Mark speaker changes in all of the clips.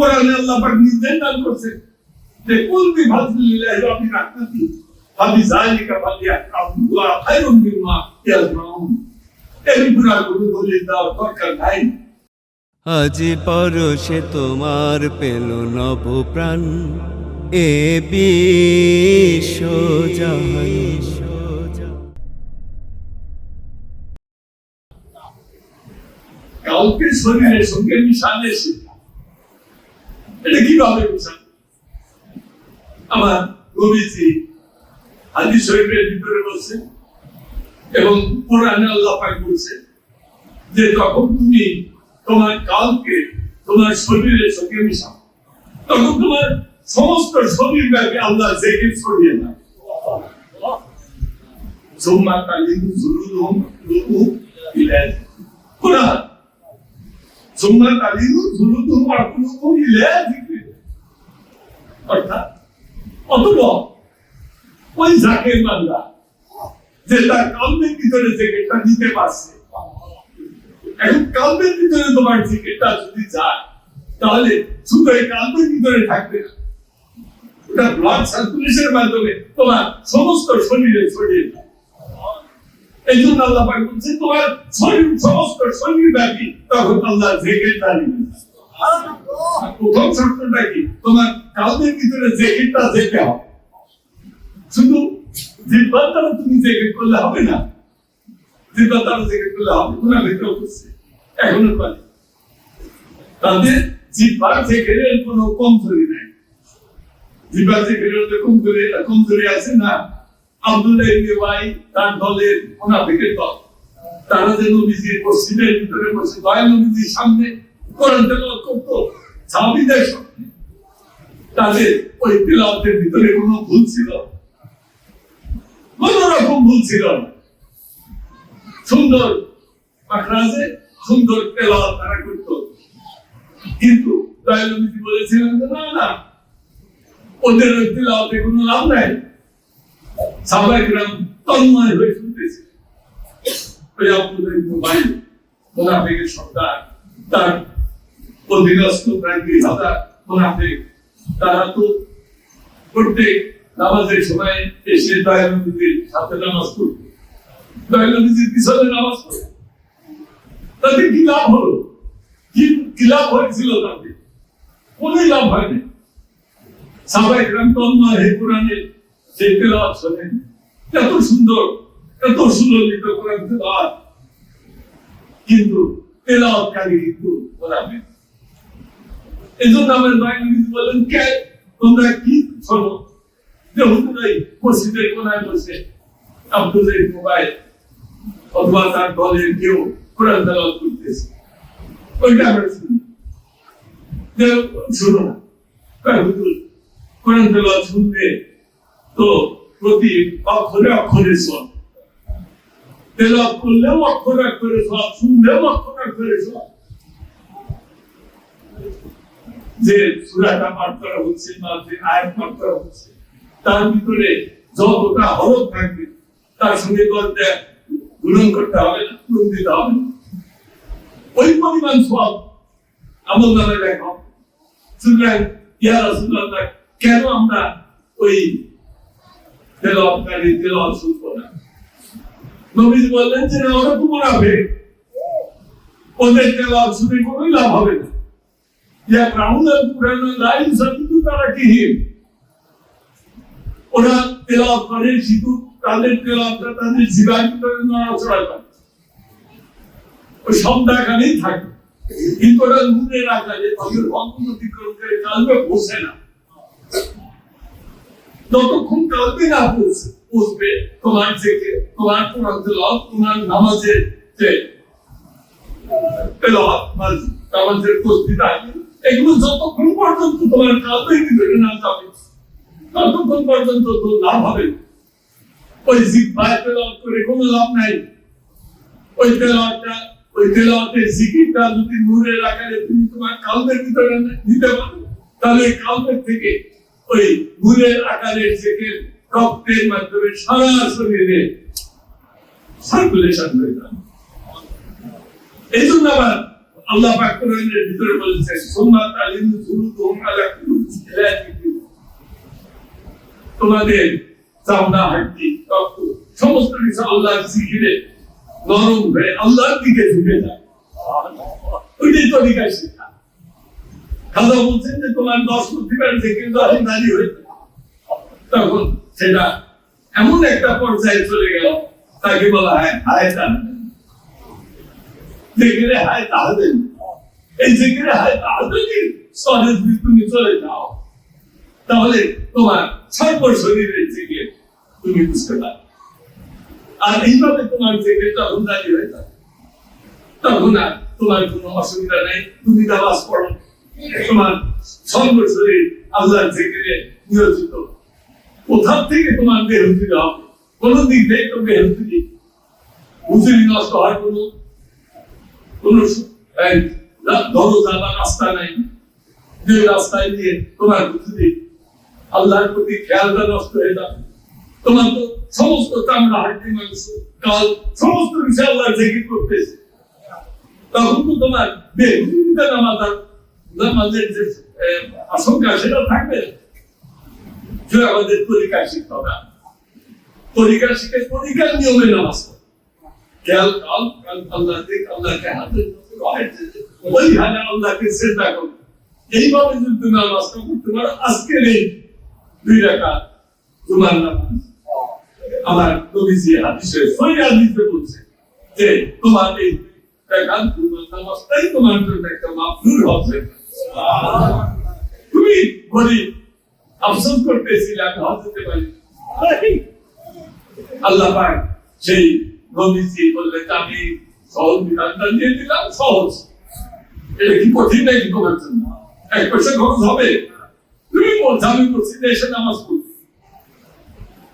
Speaker 1: কোরআনে আল্লাহ পাক নির্দেশ দান করছেন। যে কুল বিফাদলিল্লাহি ওয়া বিরাহমাতিহি ফাবিযালিকা ফালিয়াহমাদুল্লাহ খায়রুম মিম্মা ইয়াজমাউন। এই পুরা কোনো দলিল দেওয়ার দরকার নাই।
Speaker 2: আজি পরশে তোমার পেল নব প্রাণ এ বিশ্ব জাহান।
Speaker 1: কাউকে শরীরের সঙ্গে মিশালে এসে এটা কীভাবে মিশাল আমার নবীজি হাদিস শরীফের ভিতরে বলছে এবং কোরআনে আল্লাহ পাক বলছে যে তখন তুমি তোমার কালকে তোমার শরীরের সঙ্গে মিশাও, তখন তোমার সমস্ত শরীর ব্যাপী আল্লাহ জেগে ছড়িয়ে না সুম্মা তালিদু জুলুদুহুম কুলুবুহুম ইলা কোরআন যিকরিল্লাহ অর্থাৎ ওই যে তার ভিতরে পারছে। এখন কালবের ভিতরে তোমার জেকেটটা যদি যায়, তাহলে শুধু এই কালবের ভিতরে থাকবে না। ওটা ব্লাড সার্কুলেশনের মাধ্যমে তোমার সমস্ত শরীরে ছড়িয়ে যায়। এই আল্লাহ পাক বলছে তোমার শরীর সমস্ত শরীর ব্যাপী তখন আল্লাহ জেকেট দাঁড়িয়ে প্রথম শর্তটা কি? তোমার কালবের ভিতরে হবে। শুধু জিব্বার দ্বারা তুমি করলে হবে না। জিব্বার দ্বারা করলে হবে। ভেতরে এখনও করে তাদের জিব্বার কোনো কমজোরি নাই। জিব্বার জেকেটের কমজোরি কমজোরি আছে না? আব্দুল্লাহ ইবনে ওয়াই তার দলের মুনাফিকের দল। তারা যে নবীজির মসজিদের ভিতরে বসে দয়াল নবীজির সামনে কোরআন তেলাওয়াত করতো সাহাবীদের সামনে। তাদের ওই তেলাওয়াতের ভিতরে কোনো ভুল ছিল? কোন রকম ভুল ছিল সুন্দর মাখরাজে সুন্দর তেলাওয়াত তারা করতো। কিন্তু দয়াল নবীজি বলেছিলেন না না, ওদের ওই তেলাওয়াতে কোনো লাভ নাই। সাহাবায়ে কিরাম তন্ময় হয়ে শুনতেছে মুনাফিকের সর্দার তার অধীনস্থ প্রায় দুই হাজার মুনাফিক তারা তো প্রত্যেক নামাজের সময় এসে দয়াল সাথে নামাজ পড়তো দয়াল পিছনে নামাজ পড়তো তাতে কি লাভ হলো কি কি লাভ হয়েছিল তাতে কোনই লাভ হয়নি কিরাম তন্ময় হয়ে কোরআনের যে তেলাওয়াত শোনেন এত সুন্দর এত সুললিত কোরআন তেলাওয়াত কিন্তু তেলাওয়াতকারী কিন্তু ওরাবে এই জন্য আমার দয়াল বলেন কে তোমরা কি শোনো যে হুজুরাই মসজিদের কোনায় বসে ইবনে উবাই অথবা তার দলের কেউ কোরআন তেলাওয়াত করতেছে ওইটা আমরা শুনি শোনো না হুজুর কোরআন তেলাওয়াত শুনতে প্রতি অক্ষরে অক্ষরে সব। তেলাওয়াত করলেও অক্ষরে অক্ষরে সব, শুনলেও অক্ষরে অক্ষরে সব। যে সূরাটা পাঠ করা হচ্ছে বা যে আয়াত পাঠ করা হচ্ছে, তার ভিতরে যতটা হরফ থাকবে, তার সঙ্গে করতে গুণন করতে হবে না গুণ দিতে হবে ওই পরিমাণ সব আমল নামে লেখা সুতরাং ইয়া রাসূলুল্লাহ, কেন আমরা ওই তেলাওয়াতকারী তেলাওয়াত শুনব না। নবীজি বললেন যে, না, ওরা মুনাফিক ওদের তেলাওয়াত শুনে কোনো লাভ হবে না। ইয়া রাউনাল কুরআন লা ইউসাবিতু তারাকিহিম ওরা তেলাওয়াত করে শুধু তাদের তেলাওয়াতটা তাদের ভিতরে নড়াচড়া করে ওই সন্ধ্যাখানেই থাকে। কিন্তু ওরা নূরের আকারে তাদের অঙ্গতিক্রম করে কালবে বসে না। যতক্ষণ কালবে না পৌঁছে পৌঁছবে তোমার থেকে, তোমার কোরআন তোমার বা নামাজের কোনো লাভ নাই। ওই ওই নূরের আকারে তুমি তোমার কালবের ভিতরে নিতে পারো। তাহলে কালবের থেকে ওই নূরের আকারের জিকির রক্তের মাধ্যমে সারা শরীরে সার্কুলেশন হয়ে যাবে এই জন্য আবার আল্লাহ পাক ভিতরে বলেছেন, সুম্মা তালিমু জুলুদুহুম আলা। তোমাদের চামড়া, হাড্ডি, রক্ত, সমস্ত কিছু আল্লাহর জিকিরে নরম হয়ে আল্লাহর দিকে ঝুঁকে যায়। ওইটাই তরিকা শিক্ষা খাজা বলছেন যে তোমার দশ প্রতিবার থেকে যখন দাঁড়িয়ে হয়েছে তখন সেটা এমন একটা পর্যায়ে চলে গেল, তাকে বলা হয় হায় তাহলে যেখানে হায় এই হায় যদি তুমি চলে যাও। তাহলে তোমার সর্ব শরীরের থেকে তুমি বুঝতে পারবে। আর এইভাবে তোমার থেকে যখন দাঁড়িয়ে হয়ে যাবে তখন আর তোমার কোনো অসুবিধা নেই। তুমি নামাজ পড়ো। তোমার সর্ব শরীর আল্লাহর জেকেরে নিয়োজিত। কোথাও থেকে তোমার বেহতি হবে? কোন দিক থেকে তো বেহতি হুজুরি নষ্ট হওয়ার কোনো? কোন দরজা বা রাস্তা নাই। যে রাস্তায় দিয়ে তোমার হুজুরি আল্লাহর প্রতি খেয়ালটা নষ্ট হয়ে যাবে। তোমার তো সমস্ত চামড়া, হাড্ডি, মাংস, কাল, সমস্ত কিছু আল্লাহর জেকির করতেছে। তখন তো তোমার বেহুদিতে নামাজ আর নামাজের যে আশঙ্কা সেটা থাকবে। যে আমাদের তরিকা শিখতে হবে তরিকা শিখে তরিকার নিয়মে নামাজ। খেয়াল কাল কাল আল্লাহ দেখ আল্লাহকে হাতে ওই হালে আল্লাহকে চেষ্টা করো। এইভাবে যদি তুমি নামাজটা করতে পারো আজকে নেই। দুই রাখা তোমার নামাজ। আমার নবীজি হাদিসে সই হাদিসে বলছে যে, তোমার এই দেখান তোমার নামাজটাই তোমার জন্য একটা মাফরুর হবে। তুমি গরিব আফসোস করতেছিলে আমি হজ হতে পারি আল্লাহ পাক সেই নবীজি বললেন যে আমি সহজ বিধানটা দিয়ে দিলাম সহজ। এটা কি কঠিন নাকি তোমার জন্য? এক পয়সা খরচ হবে। তুমি বলছো আমি মসজিদে এসে নামাজ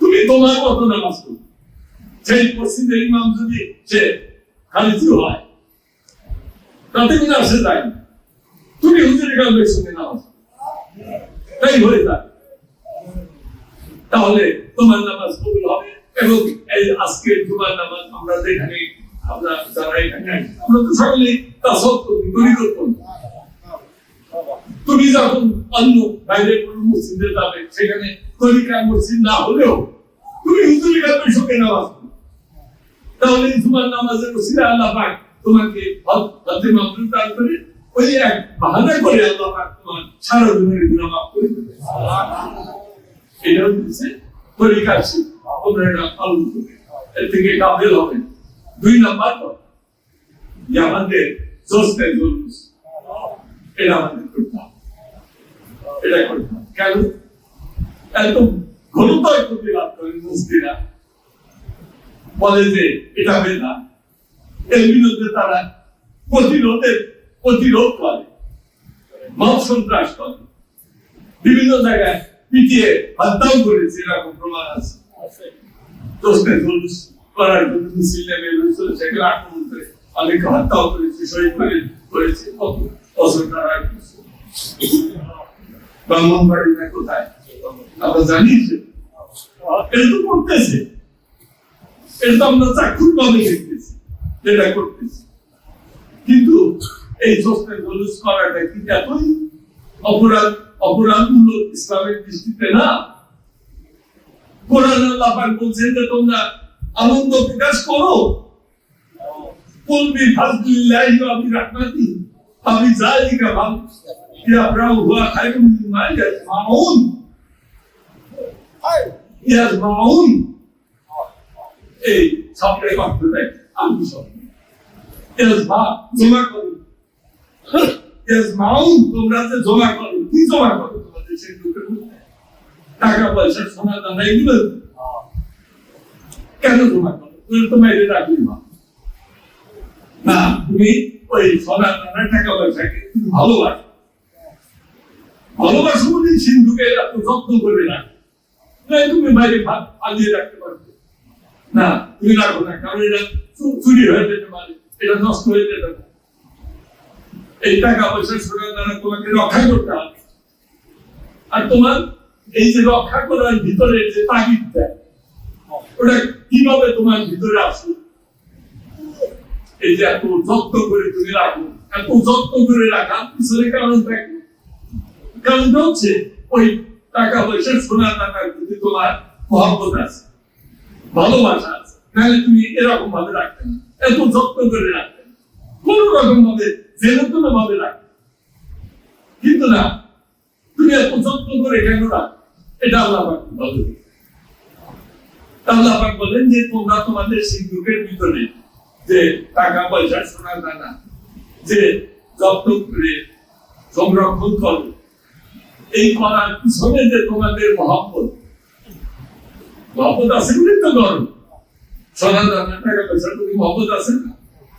Speaker 1: তুমি তোমার মতো নামাজ পড়ো। সেই মসজিদের ইমাম যদি সে খালিজি হয় তাতে কোনো আসে যায় না। তুমি কালবের সঙ্গে নামাজ পড়ো। তাই হয়ে যায়। তাহলে তোমার নামাজ কবুল হবে এবং এই আজকের জুমার নামাজ আমরা যেখানে আমরা যারা এখানে, আমরা তো তা তুমি যখন অন্য বাইরে কোনো মসজিদে যাবে, সেখানে তরিকা মসজিদ না হলেও তুমি হুজুরি কালবের সঙ্গে নামাজ তাহলে জুমার নামাজের ওসিলা আল্লাহ পাক তোমাকে হজ- মাবরুর দান করে ওই এক বাহানা করে আল্লাহ। তোমার সারা করে এটা হচ্ছে তরিকা তোমরা এটা পালন এর থেকে কাবিল হবে দুই নাম্বার যে আমাদের এটা আমাদের করতে হবে এটা করতে হবে কেন এত ঘনতায় প্রতিবাদ করেন বলে যে এটা বেদা এর বিরুদ্ধে তারা প্রতিরোধের প্রতিরোধ করে মত সন্ত্রাস করে। বিভিন্ন জায়গায় পিটিয়ে হত্যাও করেছে এরকম প্রমাণ আছে। দোষকে জুলুস করার জন্য মিছিল নেমে এসেছিল, সেগুলো আক্রমণ করে অনেকে হত্যাও করেছে শহীদ করে করেছে ব্রাহ্মণবাড়ি না কোথায়? আমরা জানি এটা তো করতেছে। এটা আমরা চাক্ষুর দেখতেছি করতেছি। কিন্তু এই জোসনে জলুস করাটা কি এতই অপরাধ, অপরাধমূলক ইসলামের দৃষ্টিতে না। কোরআন আল্লাহ বলছেন যে তোমরা আনন্দ প্রকাশ করো। কুল বিফাজলিল্লাহি ওয়া এই অর্থ দেয় আমি ইয়াজমাউন তোমরা যে জমা করো, কি জমা করো? তোমাদের সেই? টাকা পয়সা সোনা দানা এগুলো? কেন জমা করো? তুমি তো মেরে রাখলি না। না, তুমি ওই সোনা দানা টাকা, পয়সাকে তুমি ভালোবাসো। ভালোবাসো বলে সিন্ধুকে এত যত্ন করে রাখো না, তুমি বাইরে আলিয়ে রাখতে পারবে না, তুমি রাখো না, কারণ এটা চুরি হয়ে যেতে পারে। এটা নষ্ট হয়ে যেতে পারে। এই টাকা পয়সা সোনা দানা তোমাকে রক্ষা করতে হবে। আর তোমার এই যে রক্ষা করার ভিতরে যে তাগিদ দেয় ওটা কীভাবে তোমার ভিতরে আসবে? এই যে এত যত্ন করে তুমি রাখো, এত যত্ন করে রাখা, পিছনে কারণ থাকে কারণটা হচ্ছে ওই টাকা পয়সা সোনা টাকার প্রতি তোমার মহব্বত আছে, ভালোবাসা আছে। তাহলে তুমি এরকম ভাবে রাখতে না, এত যত্ন করে রাখতে না। কোন রকম ভাবে জেনে কোনো ভাবে রাখতে কিন্তু না তুমি এত যত্ন করে কেন রাখ এটা আল্লাহ ভালো আল্লাহ বলেন যে তোমরা তোমাদের ভিতরে যে টাকা পয়সা সোনা দানা যে যত্ন করে সংরক্ষণ করো, এই করার পিছনে যে তোমাদের মহব্বত মহব্বত আছে বলে তো করো সোনা দানা টাকা পয়সা তুমি মহব্বত আছে না?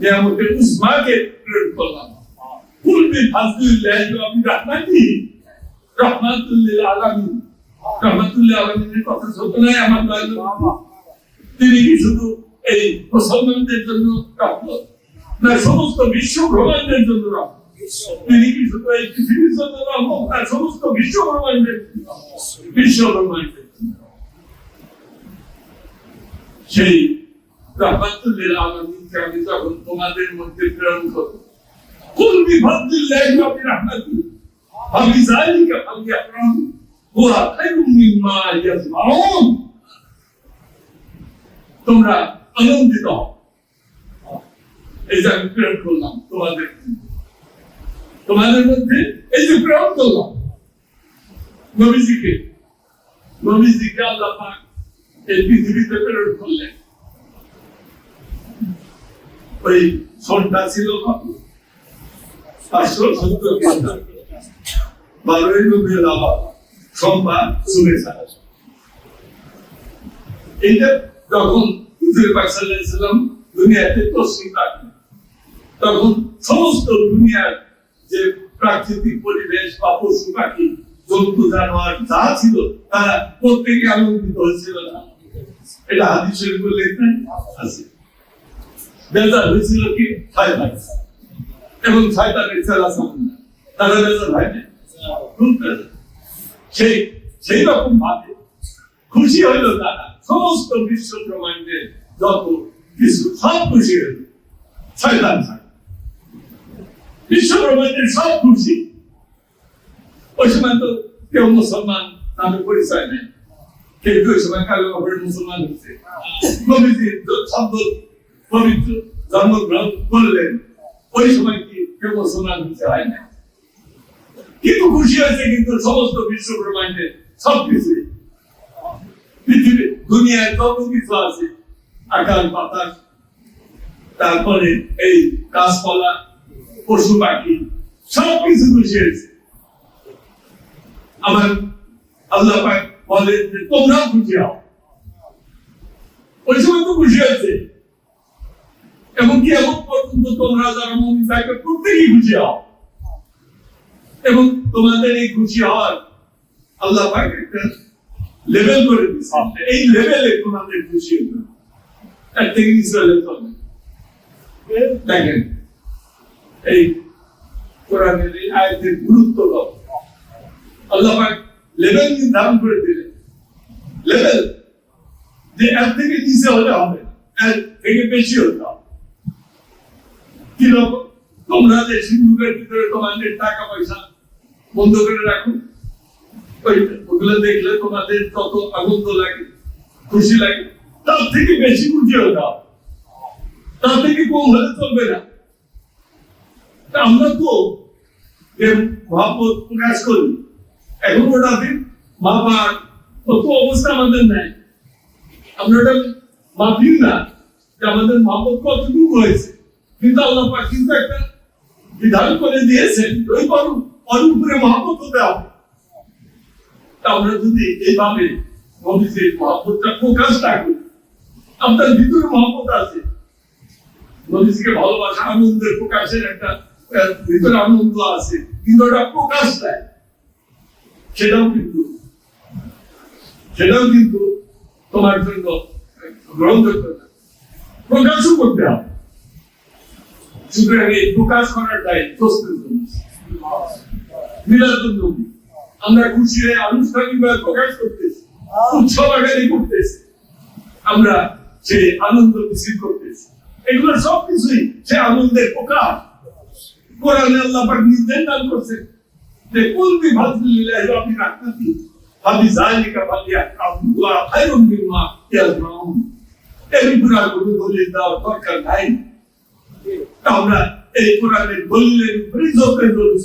Speaker 1: নিয়ামতের উসমাকে প্রেরণ করলাম। কুলবি ফাজলিল্লাহি ওয়া বিরহমাতি রহমাতুল্লিল আলামিন। রহমাতুল্লিল আলামিনের কথা তিনি কি শুধু এই মুসলমানদের জন্য রহমত? না, সমস্ত বিশ্ব ব্রহ্মাণ্ডের জন্য রহমত। তিনি কি শুধু এই পৃথিবীর জন্য রহমত? না, সমস্ত বিশ্ব রহমত। বিশ্ব জন্য। সেই রহমাতুল্লিল মানুষকে তখন তোমাদের মধ্যে প্রেরণ করব কুল বিফাদিল্লাহি ওয়া বিরাহমাতি ফাবিযালিকা ফালইয়াফরাহু হুয়া খায়রুম মিম্মা ইয়াজমাউন। তোমরা আনন্দিত হও। এই যে আমি প্রেরণ করলাম তোমাদের তোমাদের মধ্যে এই যে প্রেরণ করলাম। নবীজিকে নবীজিকে আল্লাহ পাক এই পৃথিবীতে প্রেরণ করলেন। ওই ছিল বারোই সোমবার যখন দুনিয়াতে তসলিম তখন সমস্ত দুনিয়ার যে প্রাকৃতিক পরিবেশ বা পশু পাখি, জন্তু, জানোয়ার যা ছিল, তারা প্রত্যেকে আনন্দিত হয়েছিল না। এটা হাদিসের বলে আছে। বেজার হয়েছিল কি? ছয় ভাই। এবং ছয়টানের ছেলা সামনে তারা বেজার হয় না। সেই সেই রকম ভাবে খুশি হইল তারা। সমস্ত বিশ্ব ব্রহ্মাণ্ডের যত কিছু, সব খুশি হইল। শয়তান ছাড়া বিশ্ব ব্রহ্মাণ্ডের সব খুশি। ওই সময় তো কেউ মুসলমান নামে পরিচয় নেই। কেউ ওই সময় কালো মুসলমান হচ্ছে নবীজি শব্দ পবিত্র জন্মগ্রহণ করলেন, ওই সময় কি কেউ মুসলমান হচ্ছে হয় না? কিন্তু খুশি হয়েছে কিন্তু সমস্ত বিশ্ব ব্রহ্মাণ্ডে সবকিছু। পৃথিবী দুনিয়ায় যত কিছু আছে তারপরে এই গাছপালা, পশু পাখি, সবকিছু খুশি হয়েছে। আমার আল্লাহ পাক তোমরাও খুশি হও। ওই সময় তো খুশি হয়েছে। এমনকি এমন পর্যন্ত তোমরা যারা মমিন থাকবে প্রত্যেকেই খুশি হও। এবং তোমাদের এই খুশি হওয়ার আল্লাহ পাক একটা লেভেল করে দিচ্ছে এই লেভেলে তোমাদের খুশি হবে। এক থেকে। দেখেন এই কোরআনের এই আয়াতের গুরুত্ব আল্লাহ পাক লেভেল নির্ধারণ করে দিলেন। লেভেল যে এর থেকে নিচে হলে হবে এর থেকে বেশি হতে হবে। কীরকম? তোমরা যে সিন্ধুকের ভিতরে তোমাদের টাকা পয়সা বন্ধ করে রাখো। ওগুলো দেখলে তোমাদের কত আনন্দ লাগে, খুশি লাগে, তার থেকে বেশি হতে হবে তার থেকে কম হলে চলবে না। আমরা তো যে মহাপত প্রকাশ করি। এখন ওটা দিন মাপার কত অবস্থা আমাদের নাই আমরা ওটা মাপিন না যে আমাদের মহাপত কতটুকু হয়েছে। কিন্তু আল্লাহ পাক কিন্তু একটা বিধান করে দিয়েছেন, ওই করুন ওর উপরে মহাপত তা আমরা যদি এইভাবে নবীজির মহাপতটা প্রকাশ না করি আপনার ভিতরে মহাপত আছে। নবীজিকে ভালোবাসা আনন্দের প্রকাশের একটা ভিতরে আনন্দ আছে, কিন্তু ওটা প্রকাশ দেয় সেটাও কিন্তু সেটাও কিন্তু তোমার জন্য গ্রহণযোগ্য না। প্রকাশও করতে হবে। সুতরাং এই প্রকাশ করার দায়িত্ব মিলাদুল নবী আমরা খুশি হয়ে আনুষ্ঠানিকভাবে প্রকাশ করতেছি, উৎসব আকারে করতেছি। আমরা সে আনন্দ মিছিল করতেছি, এগুলো সবকিছুই সে আনন্দের প্রকাশ। কোরআনে আল্লাহ পাক নির্দেশ দান করছেন যে, কুল বি ফাদলিল্লাহি ওয়া বি রাহমাতিহি, ফাবিযালিকা ফালিয়াহকামু ওয়া খায়রুম মিম্মা ইয়াজমাউন। এই কোনো দলিল দেওয়ার দরকার নাই। আমরা এই কোরআনের বললেন উপরে জোর করে দলিল